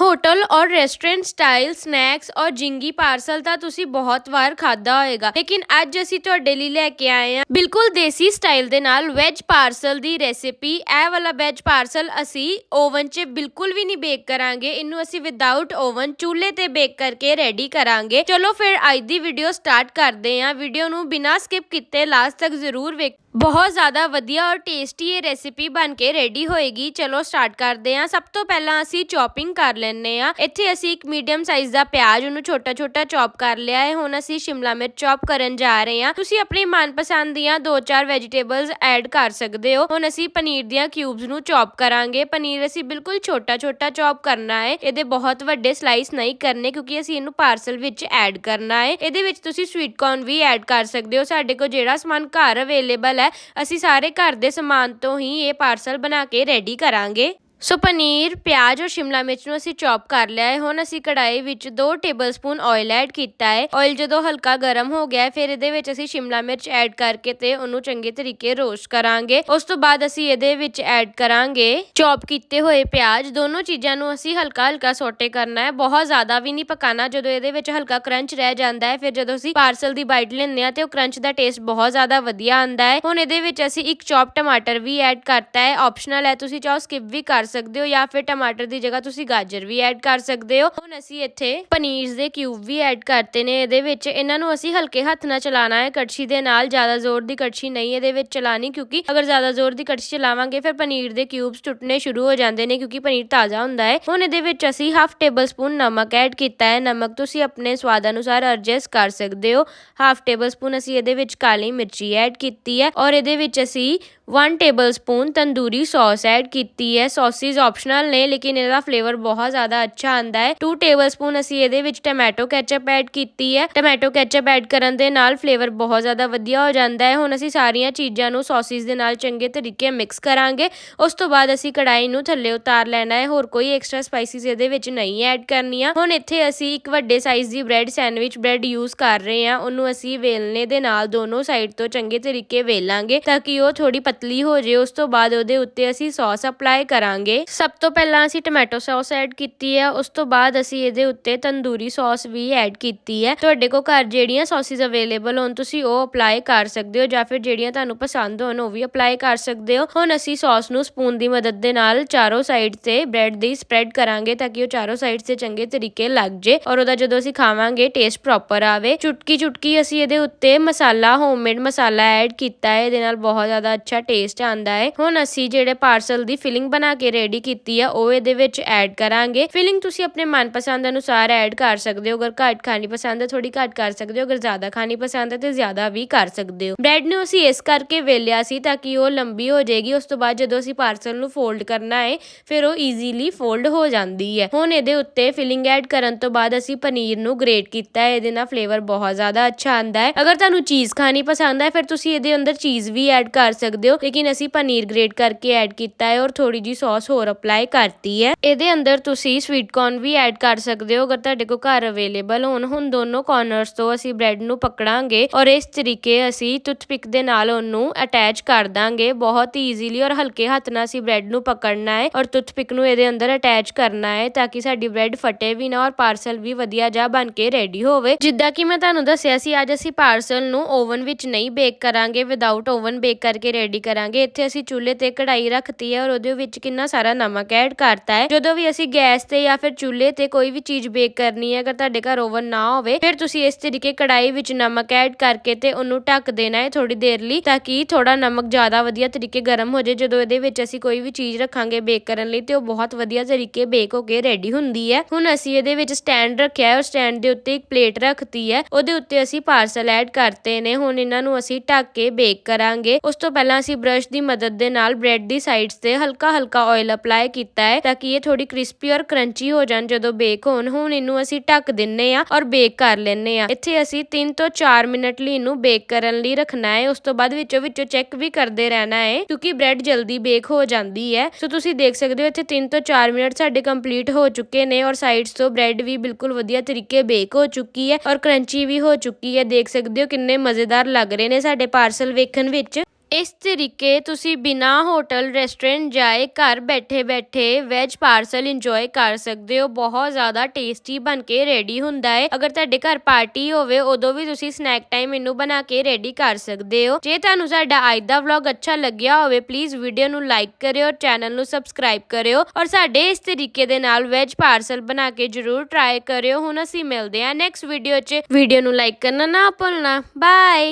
Hotel ਔਰ restaurant style snacks ਔਰ ਜਿੰਗੀ parcel ਤਾਂ ਤੁਸੀਂ ਬਹੁਤ ਵਾਰ ਖਾਦਾ ਹੋਏਗਾ। ਲੇਕਿਨ ਅੱਜ ਅਸੀਂ ਤੁਹਾਡੇ ਲਈ ਲੈ ਕੇ ਆਏ ਹਾਂ ਬਿਲਕੁਲ ਦੇਸੀ ਸਟਾਈਲ ਦੇ ਨਾਲ ਵੈਜ ਪਾਰਸਲ ਦੀ ਰੈਸਿਪੀ। ਇਹ ਵਾਲਾ ਵੈਜ ਪਾਰਸਲ ਅਸੀਂ ਓਵਨ 'ਚ ਬਿਲਕੁਲ ਵੀ ਨਹੀਂ ਬੇਕ ਕਰਾਂਗੇ। ਇਹਨੂੰ ਅਸੀਂ ਵਿਦਆਊਟ ਓਵਨ ਚੁੱਲ੍ਹੇ ਤੇ ਬੇਕ ਕਰਕੇ ਰੈਡੀ ਕਰਾਂਗੇ। ਚਲੋ ਫਿਰ ਅੱਜ ਦੀ ਵੀਡੀਓ ਸਟਾਰਟ ਕਰਦੇ ਹਾਂ। ਵੀਡੀਓ ਨੂੰ ਬਿਨਾਂ ਸਕਿਪ ਕੀਤੇ ਲਾਸਟ ਤੱਕ ਜ਼ਰੂਰ ਵੇਖ ਬਹੁਤ ਜ਼ਿਆਦਾ ਵਧੀਆ ਔਰ ਟੇਸਟੀ ਇਹ ਰੈਸਿਪੀ ਬਣ ਕੇ ਰੈਡੀ ਹੋਏਗੀ। ਚਲੋ ਸਟਾਰਟ ਕਰਦੇ ਹਾਂ। ਸਭ ਤੋਂ ਪਹਿਲਾਂ ਅਸੀਂ ਚੌਪਿੰਗ ਕਰ ਲੈਂਦੇ ਹਾਂ। ਇੱਥੇ ਅਸੀਂ ਇੱਕ ਮੀਡੀਅਮ ਸਾਈਜ਼ ਦਾ ਪਿਆਜ਼, ਉਹਨੂੰ ਛੋਟਾ ਛੋਟਾ ਚੌਪ ਕਰ ਲਿਆ ਹੈ। ਹੁਣ ਅਸੀਂ ਸ਼ਿਮਲਾ ਮਿਰਚ ਚੌਪ ਕਰਨ ਜਾ ਰਹੇ ਹਾਂ। ਤੁਸੀਂ ਆਪਣੀ ਮਨਪਸੰਦ ਦੀਆਂ ਦੋ ਚਾਰ ਵੈਜੀਟੇਬਲਸ ਐਡ ਕਰ ਸਕਦੇ ਹੋ। ਹੁਣ ਅਸੀਂ ਪਨੀਰ ਦੀਆਂ ਕਿਊਬਸ ਨੂੰ ਚੌਪ ਕਰਾਂਗੇ। ਪਨੀਰ ਅਸੀਂ ਬਿਲਕੁਲ ਛੋਟਾ ਛੋਟਾ ਚੌਪ ਕਰਨਾ ਹੈ। ਇਹਦੇ ਬਹੁਤ ਵੱਡੇ ਸਲਾਈਸ ਨਹੀਂ ਕਰਨੇ ਕਿਉਂਕਿ ਅਸੀਂ ਇਹਨੂੰ ਪਾਰਸਲ ਵਿੱਚ ਐਡ ਕਰਨਾ ਹੈ। ਇਹਦੇ ਵਿੱਚ ਤੁਸੀਂ ਸਵੀਟ ਕੌਰਨ ਵੀ ਐਡ ਕਰ ਸਕਦੇ ਹੋ। ਸਾਡੇ ਕੋਲ ਜਿਹੜਾ ਸਮਾਨ ਘਰ ਅਵੇਲੇਬਲ ਹੈ ਅਸੀਂ ਸਾਰੇ ਘਰ ਦੇ ਸਮਾਨ ਤੋਂ ਹੀ ਇਹ ਪਾਰਸਲ ਬਣਾ ਕੇ ਰੈਡੀ ਕਰਾਂਗੇ। ਸੋ ਪਨੀਰ, ਪਿਆਜ਼ ਔਰ ਸ਼ਿਮਲਾ ਮਿਰਚ ਨੂੰ ਅਸੀਂ ਚੌਪ ਕਰ ਲਿਆ ਹੈ। ਹੁਣ ਅਸੀਂ ਕੜਾਈ ਵਿੱਚ 2 ਟੇਬਲਸਪੂਨ ਆਇਲ ਐਡ ਕੀਤਾ ਹੈ। ਆਇਲ ਜਦੋਂ ਹਲਕਾ ਗਰਮ ਹੋ ਗਿਆ ਫਿਰ ਇਹਦੇ ਵਿੱਚ ਅਸੀਂ ਸ਼ਿਮਲਾ ਮਿਰਚ ਐਡ ਕਰਕੇ ਤੇ ਉਹਨੂੰ ਚੰਗੇ ਤਰੀਕੇ ਰੋਸਟ ਕਰਾਂਗੇ। ਉਸ ਤੋਂ ਬਾਅਦ ਅਸੀਂ ਇਹਦੇ ਵਿੱਚ ਐਡ ਕਰਾਂਗੇ ਚੌਪ ਕੀਤੇ ਹੋਏ ਪਿਆਜ਼। ਦੋਨੋਂ ਚੀਜ਼ਾਂ ਨੂੰ ਅਸੀਂ ਹਲਕਾ ਹਲਕਾ ਸੋਟੇ ਕਰਨਾ ਹੈ। ਬਹੁਤ ਜ਼ਿਆਦਾ ਵੀ ਨਹੀਂ ਪਕਾਣਾ। ਜਦੋਂ ਇਹਦੇ ਵਿੱਚ ਹਲਕਾ ਕਰੰਚ ਰਹਿ ਜਾਂਦਾ ਹੈ, ਫਿਰ ਜਦੋਂ ਅਸੀਂ ਪਾਰਸਲ ਦੀ ਬਾਈਟ ਲੈਂਦੇ ਆ ਤੇ ਉਹ ਕਰੰਚ ਦਾ ਟੇਸਟ ਬਹੁਤ ਜ਼ਿਆਦਾ ਵਧੀਆ ਆਉਂਦਾ ਹੈ। ਹੁਣ ਇਹਦੇ ਵਿੱਚ ਅਸੀਂ ਇੱਕ ਚੌਪ ਟਮਾਟਰ ਵੀ ਐਡ ਕਰਤਾ ਹੈ। ਆਪਸ਼ਨਲ ਹੈ, ਤੁਸੀਂ ਚਾਹੋ ਸਕਿਪ ਵੀ ਕਰ ਸਕਦੇ ਹੋ ਜਾਂ ਫਿਰ ਟਮਾਟਰ ਦੀ ਜਗ੍ਹਾ ਤੁਸੀਂ ਗਾਜਰ ਵੀ ਐਡ ਕਰ ਸਕਦੇ ਹੋ। ਹੁਣ ਅਸੀਂ ਇੱਥੇ ਪਨੀਰ ਦੇ ਕਿਊਬ ਵੀ ਐਡ ਕਰਤੇ ਨੇ ਇਹਦੇ ਵਿੱਚ। ਇਹਨਾਂ ਨੂੰ ਅਸੀਂ ਹਲਕੇ ਹੱਥ ਨਾਲ ਚਲਾਣਾ ਹੈ। ਕੜਛੀ ਦੇ ਨਾਲ ਜ਼ਿਆਦਾ ਜ਼ੋਰ ਦੀ ਕੜਛੀ ਨਹੀਂ ਇਹਦੇ ਵਿੱਚ ਚਲਾਣੀ ਕਿਉਂਕਿ ਅਗਰ ਜ਼ਿਆਦਾ ਜ਼ੋਰ ਦੀ ਕੜਛੀ ਚਲਾਵਾਂਗੇ ਫਿਰ ਪਨੀਰ ਦੇ ਕਿਊਬਸ ਟੁੱਟਨੇ ਸ਼ੁਰੂ ਹੋ ਜਾਂਦੇ ਨੇ ਕਿਉਂਕਿ ਪਨੀਰ ਤਾਜ਼ਾ ਹੁੰਦਾ ਹੈ। ਹੁਣ ਇਹਦੇ ਵਿੱਚ ਅਸੀਂ ਹਾਫ ਟੇਬਲ ਸਪੂਨ ਨਮਕ ਐਡ ਕੀਤਾ ਹੈ। ਨਮਕ ਤੁਸੀਂ ਆਪਣੇ ਸਵਾਦ ਅਨੁਸਾਰ ਐਡਜਸਟ ਕਰ ਸਕਦੇ ਹੋ। ਹਾਫ ਟੇਬਲ ਸਪੂਨ ਅਸੀਂ ਇਹਦੇ ਵਿੱਚ ਕਾਲੀ ਮਿਰਚੀ ਐਡ ਕੀਤੀ ਹੈ। ਔਰ ਇਹਦੇ ਵਿੱਚ ਅਸੀਂ 1 tablespoon tandoori sauce add ਕੀਤੀ ਹੈ। ਸੌਸਿਸ ਆਪਸ਼ਨਲ ਨੇ, ਲੇਕਿਨ ਇਹਦਾ ਫਲੇਵਰ ਬਹੁਤ ਜ਼ਿਆਦਾ ਅੱਛਾ ਆਂਦਾ ਹੈ। 2 ਟੇਬਲ ਸਪੂਨ ਅਸੀਂ ਇਹਦੇ ਵਿੱਚ ਟੋਮੈਟੋ ਕੈਚਅਪ ਐਡ ਕੀਤੀ ਹੈ। ਟੋਮੈਟੋ ਕੈਚਅਪ ਐਡ ਕਰਨ ਦੇ ਨਾਲ ਫਲੇਵਰ ਬਹੁਤ ਜ਼ਿਆਦਾ ਵਧੀਆ ਹੋ ਜਾਂਦਾ ਹੈ। ਹੁਣ ਅਸੀਂ ਸਾਰੀਆਂ ਚੀਜ਼ਾਂ ਨੂੰ ਸੌਸਿਸ ਦੇ ਨਾਲ ਚੰਗੇ ਤਰੀਕੇ ਮਿਕਸ ਕਰਾਂਗੇ। ਉਸ ਤੋਂ ਬਾਅਦ ਅਸੀਂ ਕੜਾਈ ਨੂੰ ਥੱਲੇ ਉਤਾਰ ਲੈਣਾ ਹੈ। ਹੋਰ ਕੋਈ ਐਕਸਟਰਾ ਸਪਾਈਸਿਸ ਇਹਦੇ ਵਿੱਚ ਨਹੀਂ ਐਡ ਕਰਨੀਆਂ। ਹੁਣ ਇੱਥੇ ਅਸੀਂ ਇੱਕ ਵੱਡੇ ਸਾਈਜ਼ ਦੀ ਬ੍ਰੈਡ ਸੈਂਡਵਿਚ ਬ੍ਰੈਡ ਯੂਜ਼ ਕਰ ਰਹੇ ਹਾਂ। ਉਹਨੂੰ ਅਸੀਂ ਵੇਲਣੇ ਦੇ ਨਾਲ ਦੋਨੋਂ ਸਾਈਡ ਤੋਂ ਚੰਗੇ ਤਰੀਕੇ ਵੇਲਾਂਗੇ ਤਾਂ ਕਿ ਉਹ ਥੋੜੀ ਪਤਲੀ ਹੋ ਜੇ ਉਸ ਤੋਂ ਬਾਅਦ ਉਹਦੇ ਉੱਤੇ ਅਸੀਂ ਸੌਸ ਅਪਲਾਈ ਕਰਾਂਗੇ। ਸਭ ਤੋਂ ਪਹਿਲਾਂ ਅਸੀਂ ਟੋਮੈਟੋ ਸੌਸ ਐਡ ਕੀਤੀ ਹੈ। ਉਸ ਤੋਂ ਬਾਅਦ ਅਸੀਂ ਇਹਦੇ ਉੱਤੇ ਤੰਦੂਰੀ ਸੌਸ ਵੀ ਐਡ ਕੀਤੀ ਹੈ। ਤੁਹਾਡੇ ਕੋਲ ਘਰ ਜਿਹੜੀਆਂ ਸੌਸਿਸ ਅਵੇਲੇਬਲ ਹੋਣ, ਤੁਸੀਂ ਉਹ ਅਪਲਾਈ ਕਰ ਸਕਦੇ ਹੋ ਜਾਂ ਫਿਰ ਜਿਹੜੀਆਂ ਤੁਹਾਨੂੰ ਪਸੰਦ ਹੋਣ, ਉਹ ਵੀ ਅਪਲਾਈ ਕਰ ਸਕਦੇ ਹੋ। ਹੁਣ ਅਸੀਂ ਸੌਸ ਨੂੰ ਸਪੂਨ ਦੀ ਮਦਦ ਦੇ ਨਾਲ ਚਾਰੋਂ ਸਾਈਡ ਤੇ ਬ੍ਰੈਡ ਦੀ ਸਪਰੈਡ ਕਰਾਂਗੇ ਤਾਂ ਕਿ ਉਹ ਚਾਰੋਂ ਸਾਈਡ ਤੇ ਚੰਗੇ ਤਰੀਕੇ ਲੱਗ ਜੇ ਔਰ ਉਹਦਾ ਜਦੋਂ ਅਸੀਂ ਖਾਵਾਂਗੇ ਟੇਸਟ ਪ੍ਰੋਪਰ ਆਵੇ। ਚੁਟਕੀ ਚੁਟਕੀ ਅਸੀਂ ਇਹਦੇ ਉੱਤੇ ਮਸਾਲਾ ਹੋਮਮੇਡ ਮਸਾਲਾ ਐਡ ਕੀਤਾ ਹੈ। ਇਹਦੇ ਨਾਲ ਬਹੁਤ ਜ਼ਿਆਦਾ ਅੱਛਾ ਟੇਸਟ ਆਂਦਾ ਹੈ। ਹੁਣ ਅਸੀਂ ਜਿਹੜੇ ਪਾਰਸਲ ਦੀ ਫਿਲਿੰਗ ਬਣਾ ਕੇ ਰੈਡੀ ਕੀਤੀ ਆ, ਉਹ ਇਹਦੇ ਵਿੱਚ ਐਡ ਕਰਾਂਗੇ। ਫਿਲਿੰਗ ਤੁਸੀਂ ਆਪਣੇ ਮਨਪਸੰਦ ਅਨੁਸਾਰ ਐਡ ਕਰ ਸਕਦੇ ਹੋ। ਅਗਰ ਘੱਟ ਖਾਣੀ ਪਸੰਦ ਹੈ ਥੋੜੀ ਘੱਟ ਕਰ ਸਕਦੇ ਹੋ। ਅਗਰ ਜ਼ਿਆਦਾ ਖਾਣੀ ਪਸੰਦ ਹੈ ਤੇ ਜ਼ਿਆਦਾ ਵੀ ਕਰ ਸਕਦੇ ਹੋ। ਬ੍ਰੈਡ ਨੂੰ ਅਸੀਂ ਇਸ ਕਰਕੇ ਵੇਲਿਆ ਸੀ ਤਾਂ ਕਿ ਉਹ ਲੰਬੀ ਹੋ ਜਾਏਗੀ। ਉਸ ਤੋਂ ਬਾਅਦ ਜਦੋਂ ਅਸੀਂ ਪਾਰਸਲ ਨੂੰ ਫੋਲਡ ਕਰਨਾ ਹੈ ਫਿਰ ਉਹ ਈਜ਼ੀਲੀ ਫੋਲਡ ਹੋ ਜਾਂਦੀ ਹੈ ਹੁਣ ਇਹਦੇ ਉੱਤੇ ਫਿਲਿੰਗ ਐਡ ਕਰਨ ਤੋਂ ਬਾਅਦ ਅਸੀਂ ਪਨੀਰ ਨੂੰ ਗ੍ਰੇਟ ਕੀਤਾ ਹੈ ਇਹਦੇ ਨਾਲ ਫਲੇਵਰ ਬਹੁਤ ਜ਼ਿਆਦਾ ਅੱਛਾ ਆਂਦਾ ਹੈ ਅਗਰ ਤੁਹਾਨੂੰ ਚੀਜ਼ ਖਾਣੀ ਪਸੰਦ ਹੈ ਫਿਰ ਤੁਸੀਂ ਇਹਦੇ ਅੰਦਰ ਚੀਜ਼ ਵੀ ਐਡ ਕਰ ਸਕਦੇ ਹੋ। ਲੇਕਿਨ ਅਸੀਂ ਪਨੀਰ ਗ੍ਰੇਟ ਕਰਕੇ ਐਡ ਕੀਤਾ ਹੈ ਔਰ ਥੋੜੀ ਜੀ ਸੌਸ ਹੋਰ ਅਪਲਾਈ ਕਰਤੀ ਹੈ। ਇਹਦੇ ਅੰਦਰ ਤੁਸੀਂ ਸਵੀਟ ਕੌਰਨ ਵੀ ਐਡ ਕਰ ਸਕਦੇ ਹੋ। ਅਗਰ ਤੁਹਾਡੇ ਕੋਲ ਘਰ ਅਵੇਲੇਬਲ ਹੋਣ, ਹੁਣ ਦੋਨੋਂ ਕਾਰਨਰਸ ਤੋਂ ਅਸੀਂ ਬ੍ਰੈਡ ਨੂੰ ਪਕੜਾਂਗੇ ਔਰ ਇਸ ਤਰੀਕੇ ਅਸੀਂ ਟੁੱਥਪਿਕ ਦੇ ਨਾਲ ਉਹਨੂੰ ਅਟੈਚ ਕਰ ਦਾਂਗੇ। ਬਹੁਤ ਹੀ ਈਜ਼ੀਲੀ ਔਰ ਹਲਕੇ ਹੱਥ ਨਾਲ ਅਸੀਂ ਬ੍ਰੈਡ ਨੂੰ ਪਕੜਨਾ ਹੈ ਔਰ ਟੁੱਥਪਿਕ ਨੂੰ ਇਹਦੇ ਅੰਦਰ ਅਟੈਚ ਕਰਨਾ ਹੈ ਤਾਂ ਕਿ ਸਾਡੀ ਬ੍ਰੈਡ ਫਟੇ ਵੀ ਨਾ ਔਰ ਪਾਰਸਲ ਵੀ ਵਧੀਆ ਜਾ ਬਣ ਕੇ ਰੈਡੀ ਹੋਵੇ। ਜਿੱਦਾਂ ਕਿ ਮੈਂ ਤੁਹਾਨੂੰ ਦੱਸਿਆ ਸੀ, ਅੱਜ ਅਸੀਂ ਪਾਰਸਲ ਨੂੰ ਓਵਨ ਵਿੱਚ ਨਹੀਂ ਬੇਕ ਕਰਾਂਗੇ। ਵਿਦਆਊਟ ਓਵਨ ਬੇਕ ਕਰਕੇ ਰੈਡੀ ਕਰਾਂਗੇ। ਇੱਥੇ ਅਸੀਂ ਚੁੱਲ੍ਹੇ ਤੇ ਕਢਾਈ ਰੱਖਤੀ ਹੈ ਔਰ ਉਹਦੇ ਵਿੱਚ ਕਿੰਨਾ ਸਾਰਾ ਨਮਕ ਐਡ ਕਰਤਾ ਹੈ। ਜਦੋਂ ਵੀ ਅਸੀਂ ਗੈਸ ਤੇ ਜਾਂ ਫਿਰ ਚੁੱਲ੍ਹੇ ਤੇ ਕੋਈ ਵੀ ਚੀਜ਼ ਬੇਕ ਕਰਨੀ ਹੈ, ਅਗਰ ਤੁਹਾਡੇ ਘਰ ਓਵਨ ਨਾ ਹੋਵੇ, ਫਿਰ ਤੁਸੀਂ ਇਸ ਤਰੀਕੇ ਕੜਾਈ ਵਿੱਚ ਨਮਕ ਐਡ ਕਰਕੇ ਤੇ ਉਹਨੂੰ ਢੱਕ ਦੇਣਾ ਹੈ ਥੋੜੀ ਦੇਰ ਲਈ, ਤਾਂ ਕਿ ਥੋੜਾ ਨਮਕ ਜ਼ਿਆਦਾ ਵਧੀਆ ਤਰੀਕੇ ਗਰਮ ਹੋ ਜਾਏ। ਜਦੋਂ ਇਹਦੇ ਵਿੱਚ ਅਸੀਂ ਕੋਈ ਵੀ ਚੀਜ਼ ਰੱਖਾਂਗੇ ਬੇਕ ਕਰਨ ਲਈ, ਤੇ ਉਹ ਬਹੁਤ ਵਧੀਆ ਤਰੀਕੇ ਬੇਕ ਹੋ ਕੇ ਰੈਡੀ ਹੁੰਦੀ ਹੈ। ਹੁਣ ਅਸੀਂ ਇਹਦੇ ਵਿੱਚ ਸਟੈਂਡ ਰੱਖਿਆ ਹੈ, ਔਰ ਸਟੈਂਡ ਦੇ ਉੱਤੇ ਇੱਕ ਪਲੇਟ ਰੱਖਤੀ ਹੈ। ਉਹਦੇ ਉੱਤੇ ਅਸੀਂ ਪਾਰਸਲ ਐਡ ਕਰਤੇ ਨੇ। ਹੁਣ ਇਹਨਾਂ ਨੂੰ ਅਸੀਂ ਢੱਕ ਕੇ ਬੇਕ ਕਰਾਂਗੇ। ਉਸ ਤੋਂ ਪਹਿਲਾਂ ਅਸੀਂ ਬ੍ਰਸ਼ ਦੀ ਮਦਦ ਦੇ ਨਾਲ ਬ੍ਰੈਡ ਦੀ ਸਾਈਡਸ ਤੇ ਹਲਕਾ ਹਲਕਾ ਆਇਲ ਅਪਲਾਈ ਕੀਤਾ ਹੈ ਤਾਂ ਕਿ ਇਹ ਥੋੜੀ ਕ੍ਰਿਸਪੀ ਔਰ ਕਰੰਚੀ ਹੋ ਜਾਣ ਜਦੋਂ ਬੇਕ ਹੋਣ। ਹੁਣ ਇਹਨੂੰ ਅਸੀਂ ਢੱਕ ਦਿੰਨੇ ਆ ਔਰ ਬੇਕ ਕਰ ਲੈਨੇ ਆ ਇੱਥੇ ਅਸੀਂ 3 ਤੋਂ 4 ਮਿੰਟ ਲਈ ਇਹਨੂੰ ਬੇਕ ਕਰਨ ਲਈ ਰੱਖਣਾ ਹੈ। ਉਸ ਤੋਂ ਬਾਅਦ ਵਿੱਚੋਂ ਵਿੱਚੋਂ ਚੈੱਕ ਵੀ ਕਰਦੇ ਰਹਿਣਾ ਹੈ ਕਿਉਂਕਿ ਬ੍ਰੈਡ ਜਲਦੀ ਬੇਕ ਹੋ ਜਾਂਦੀ ਹੈ। ਸੋ ਤੁਸੀਂ ਦੇਖ ਸਕਦੇ ਹੋ ਇੱਥੇ 3 ਤੋਂ 4 ਮਿੰਟ ਸਾਡੇ ਕੰਪਲੀਟ ਹੋ ਚੁੱਕੇ ਨੇ ਔਰ ਸਾਈਡਸ ਤੋਂ ਬ੍ਰੈਡ ਵੀ ਬਿਲਕੁਲ ਵਧੀਆ ਤਰੀਕੇ ਬੇਕ ਹੋ ਚੁੱਕੀ ਹੈ ਔਰ ਕਰੰਚੀ ਵੀ ਹੋ ਚੁੱਕੀ ਹੈ। ਦੇਖ ਸਕਦੇ ਹੋ ਕਿੰਨੇ ਮਜ਼ੇਦਾਰ ਲੱਗ ਰਹੇ ਨੇ ਸਾਡੇ ਪਾਰਸਲ ਵੇਖਣ ਵਿੱਚ। ਇਸ ਤਰੀਕੇ ਤੁਸੀਂ ਬਿਨਾਂ ਹੋਟਲ, ਰੈਸਟੋਰੈਂਟ ਜਾਏ ਘਰ ਬੈਠੇ ਬੈਠੇ ਵੈਜ ਪਾਰਸਲ ਇੰਜੋਏ ਕਰ ਸਕਦੇ ਹੋ। ਬਹੁਤ ਜ਼ਿਆਦਾ ਟੇਸਟੀ ਬਣ ਕੇ ਰੈਡੀ ਹੁੰਦਾ ਹੈ। ਅਗਰ ਤੁਹਾਡੇ ਘਰ ਪਾਰਟੀ ਹੋਵੇ, ਉਦੋਂ ਵੀ ਤੁਸੀਂ ਸਨੈਕ ਟਾਈਮ ਇਹਨੂੰ ਬਣਾ ਕੇ ਰੈਡੀ ਕਰ ਸਕਦੇ ਹੋ। ਜੇ ਤੁਹਾਨੂੰ ਸਾਡਾ ਅੱਜ ਦਾ ਵਲੌਗ ਅੱਛਾ ਲੱਗਿਆ ਹੋਵੇ ਪਲੀਜ਼ ਵੀਡੀਓ ਨੂੰ ਲਾਈਕ ਕਰਿਓ ਚੈਨਲ ਨੂੰ ਸਬਸਕ੍ਰਾਈਬ ਕਰਿਓ ਔਰ ਸਾਡੇ ਇਸ ਤਰੀਕੇ ਦੇ ਨਾਲ ਵੈਜ ਪਾਰਸਲ ਬਣਾ ਕੇ ਜਰੂਰ ਟਰਾਈ ਕਰਿਓ। ਹੁਣ ਅਸੀਂ ਮਿਲਦੇ ਹਾਂ ਨੈਕਸਟ ਵੀਡੀਓ 'ਚ। ਵੀਡੀਓ ਨੂੰ ਲਾਈਕ ਕਰਨਾ ਨਾ ਭੁੱਲਣਾ। ਬਾਏ